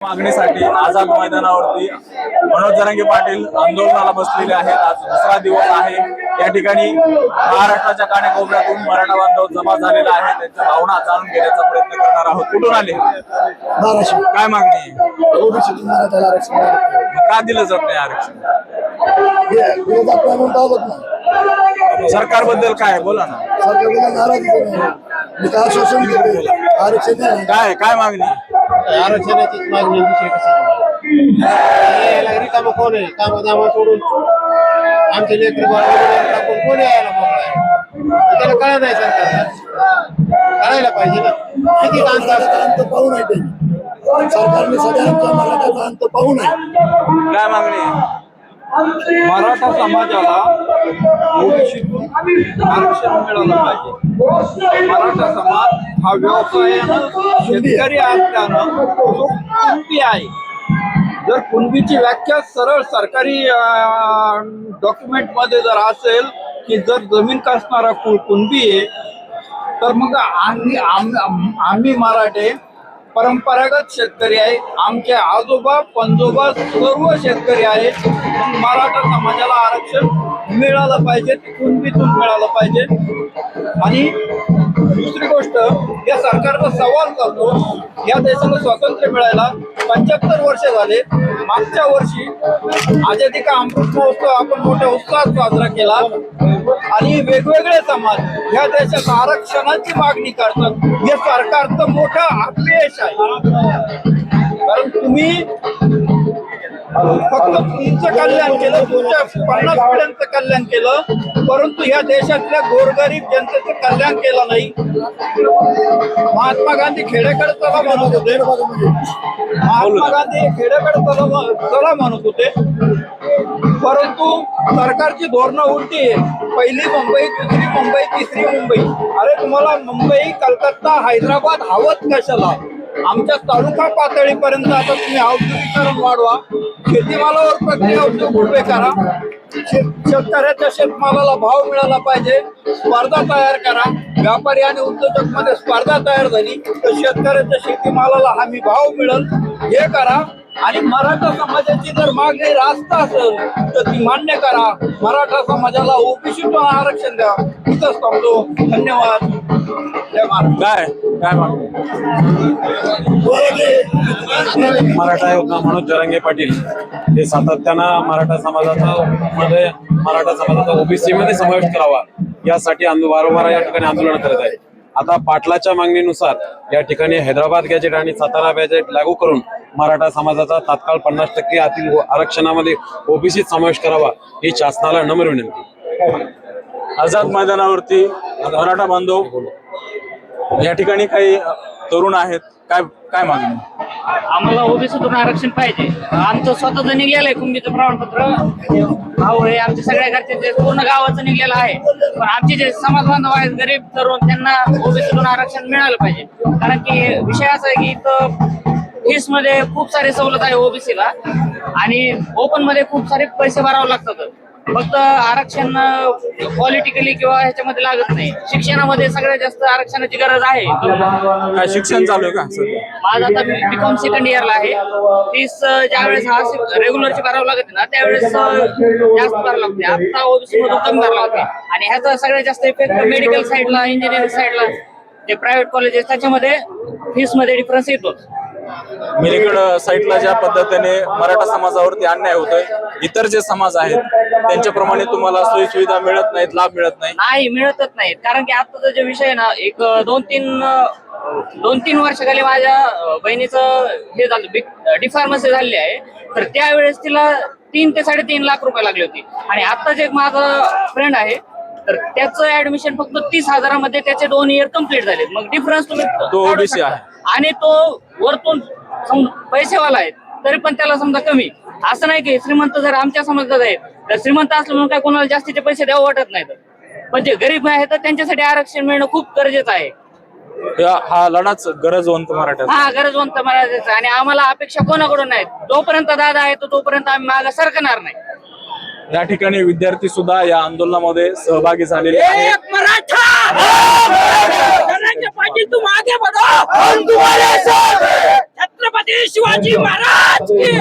मागणीसाठी आझाद मैदानावरती मनोज जरांगे पाटील आंदोलनाला बसलेले आहेत. आज दुसरा दिवस आहे. या ठिकाणी महाराष्ट्राच्या कानाकोपऱ्यातून मराठा बांधव जमा झालेला आहे. त्यांच्या भावना जाणून घेण्याचा प्रयत्न करणार आहोत. कुठून आले? काय मागणी आहे? का दिलं जात नाही आरक्षण? सरकारबद्दल काय बोला ना. नाराजी घेतले आरक्षण काय काय मागणी आरक्षणाचीच मागणी दुसरी कशी रिकामं कोण आहे? कामं दामं सोडून आमचे लेकरी टाकून कोण यायला मोकळा त्याला कळत नाही सरकारला. कळायला पाहिजे ना. किती अंत पाहू नाही त्यांनी. सरकारने सगळ्यांचा मराठ्याचा अंत पाहू नाही काय मागणी? मराठा समाजाला ओबीसीतून आरक्षण मिळालं पाहिजे. मराठा समाज हा व्यवसायानं शेतकरी असल्यानं तो कुणबी आहे. जर कुणबीची व्याख्या सरळ सरकारी डॉक्युमेंटमध्ये जर असेल की जर जमीन कसणारा कुळ कुणबी आहे तर मग आम्ही आम्ही मराठे परंपरागत शेतकरी आहे. आमचे आजोबा पंजोबा सर्व शेतकरी आहेत मराठा समाजाला आरक्षण मिळालं पाहिजे ते कुणबीतून मिळालं पाहिजे. आणि दुसरी गोष्ट या सरकारचा सवाल करतो या देशाला स्वातंत्र्य मिळायला पंच्याहत्तर वर्ष झाले. मागच्या वर्षी आजादी का अमृत महोत्सव आपण मोठ्या उत्साहात साजरा केला. आणि वेगवेगळे समाज या देशात आरक्षणाची मागणी करतात. हे सरकारचं मोठं अपयश आहे. कारण तुम्ही फक्त तुमचं कल्याण केलं तुमच्या पन्नास पिढ्यांचं कल्याण केलं परंतु या देशातल्या गोरगरीब जनतेचं कल्याण केलं नाही. महात्मा गांधी खेड्याकडे चला म्हणत होते. महात्मा गांधी खेड्याकडे चला चला म्हणत होते. परंतु सरकारची धोरणं उलटी आहे पहिली मुंबई दुसरी मुंबई तिसरी मुंबई. अरे तुम्हाला मुंबई कलकत्ता हैदराबाद हवंच कशाला? आमच्या तालुका पातळीपर्यंत आता तुम्ही औद्योगिकरण वाढवा. शेतीमालावर प्रक्रिया उद्योग उभे करा. शेत- शेतकऱ्याच्या शेतमालाला भाव मिळाला पाहिजे. स्पर्धा तयार करा. व्यापारी आणि उद्योजकमध्ये स्पर्धा तयार झाली तर शेतकऱ्याच्या शेतीमालाला हमी भाव मिळेल. हे करा. आणि मराठा समाजाची जर मागणी रास्त असेल तर ती मान्य करा. मराठा समाजाला ओबीसीतून आरक्षण द्या. इथंच थांबतो. धन्यवाद. जय काय? काय मागणी? मराठा योजना मनोज जरांगे पाटील हे सातत्यानं मराठा समाजाचा मध्ये मराठा समाजाचा ओबीसी मध्ये समावेश करावा. यासाठी वारंवार या ठिकाणी आंदोलन करत आहे आता पाटलाच्या मागणीनुसार या ठिकाणी हैदराबाद गॅजेट आणि सातारा गॅजेट लागू करून मराठा समाजाचा तात्काळ पन्नास टक्के आतील आरक्षणामध्ये ओबीसी समावेश करावा ही शासनाला नम्र विनंती. आझाद मैदानावरती मराठा बांधव या ठिकाणी काही तरुण आहेत. काय काय मागणी? आम्हाला ओबीसीतून आरक्षण पाहिजे. आमचं स्वतःच निघलेलं आहे कुंभीचं प्रमाणपत्र. भाऊ हे आमच्या सगळ्या घरचे जे पूर्ण गावाचं निघलेलं आहे. पण आमचे जे समाज बांधव आहेत गरीब तरुण त्यांना ओबीसीतून आरक्षण मिळालं पाहिजे. कारण की विषय असा आहे की इथं फीसमध्ये खूप सारी सवलत आहे ओबीसीला. आणि ओपनमध्ये खूप सारे पैसे भरावे लागतात. फक्त आरक्षण पॉलिटिकली किंवा ह्याच्यामध्ये लागत नाही. शिक्षणामध्ये सगळ्यात जास्त आरक्षणाची गरज आहे. काय शिक्षण चालू आहे का सध्या? माझं आता बीकॉम सेकंड इयरला आहे. फीस ज्यावेळेस हा रेग्युलरची भरावं लागते ना त्यावेळेस जास्त भरावं लागते. आता ओबीसी मधून कमी भरावं लागते. आणि ह्याचा सगळ्यात जास्त इफेक्ट मेडिकल साईडला इंजिनिअरिंग साईडला जे प्रायव्हेट कॉलेजेस त्याच्यामध्ये फीसमध्ये डिफरन्स येतोच. मेरीकड साईटला ज्या पद्धतीने मराठा समाजावरती अन्याय होतोय इतर जे समाज आहेत त्यांच्याप्रमाणे तुम्हाला सोयी सुविधा मिळत नाहीत लाभ मिळत नाही. नाही मिळतच नाही कारण की आताचा जे विषय आहे ना एक दोन तीन दोन तीन वर्षाखाली माझ्या अं, बहिणीचं हे झालं डिफार्मसी झालेली आहे. तर त्यावेळेस तिला तीन ते साडेतीन लाख रुपये लागले होते. आणि आत्ताच एक माझं फ्रेंड आहे तर त्याचं ऍडमिशन फक्त तीस हजारामध्ये त्याचे दोन इयर कंप्लीट झाले मग डिफरन्स तुम्ही तो. आहे. आणि तो वरतून सम- पैसेवाला आहे तरी पण त्याला समजा कमी. असं नाही की श्रीमंत जर आमच्या समाजात आहेत तर श्रीमंत असलं म्हणून काय कोणाला जास्तीचे पैसे द्यावं वाटत नाहीत पण जे गरीब आहे तर त्यांच्यासाठी आरक्षण मिळणं खूप गरजेचं आहे. हा लढाच गरजवंत मराठा हा गरजवंत मराठीचा आणि आम्हाला अपेक्षा कोणाकडून नाहीत? जोपर्यंत दादा आहे तो तोपर्यंत आम्ही मागे सरकणार नाही. या ठिकाणी विद्यार्थी सुद्धा या आंदोलनामध्ये सहभागी झालेले आहेत. धनंजय पाटील तुम आगे बढ़ो हम तुम्हारे साथ छत्रपति शिवाजी महाराज की.